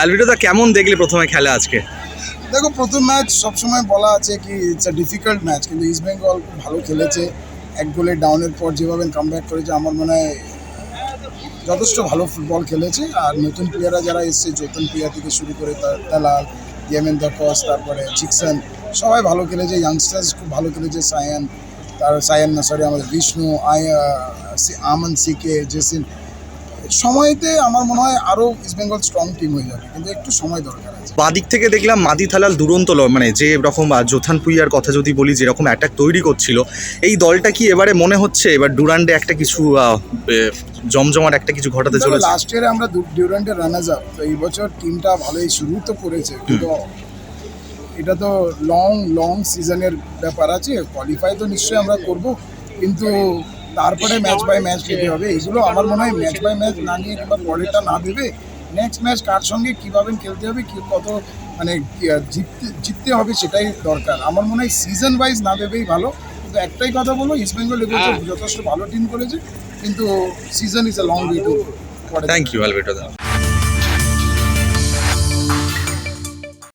আলবিটো দা কেমন দেখলে প্রথমে খেলা আজকে? দেখো, প্রথম ম্যাচ সবসময় বলা আছে কি ইটস আ ডিফিকাল্ট ম্যাচ, কিন্তু ইস্ট বেঙ্গল খুব ভালো খেলেছে। এক গোলে ডাউনের পর যেভাবে কাম ব্যাক করেছে, আমার মনে হয় যথেষ্ট ভালো ফুটবল খেলেছে। আর নতুন প্লেয়াররা যারা এসছে, যতন প্লেয়ার থেকে শুরু করে তালাল ইয়ামেন দাকস তারপরে চিকসন সবাই ভালো খেলেছে ইয়াংস্টার্স খুব ভালো খেলেছে, সায়ান, তার, সায়ান না সরি আমাদের বিষ্ণু আই আমন সিকে জেসিন সময়তে আমার মনে হয় আরও ইস্ট বেঙ্গল স্ট্রং টিম হয়ে যাবে কিন্তু একটু সময় দরকার আছে। বাদিক থেকে দেখলাম মাদি থালাল দুরন্ত মানে যে রকম জোথান পুইয়ার কথা যদি বলি যেরকম অ্যাটাক তৈরি করছিল এই দলটা কি এবারে মনে হচ্ছে এবার ডুরান্ডে একটা কিছু জমজমাট একটা কিছু ঘটাতে চলেছে? লাস্ট ইয়ারে আমরা ডিউরেন্টের রানার্স আপ তো এই বছর টিমটা ভালোই শুরু তো করেছে কিন্তু এটা তো লং লং সিজনের ব্যাপার আছে কোয়ালিফাই তো নিশ্চয়ই আমরা করব কিন্তু তারপরে ম্যাচ বাই ম্যাচ খেতে হবে। এগুলো আমার মনে হয় ম্যাচ বাই ম্যাচ না নিয়ে কিংবা পরেরটা না দেবে নেক্সট ম্যাচ কার সঙ্গে কীভাবে খেলতে হবে কী কত মানে জিততে জিততে হবে সেটাই দরকার। আমার মনে হয় সিজন ওয়াইজ না দেবেই ভালো। কিন্তু একটাই কথা বলো ইস্ট বেঙ্গল যথেষ্ট ভালো টিম করেছে কিন্তু season is a long way to thank you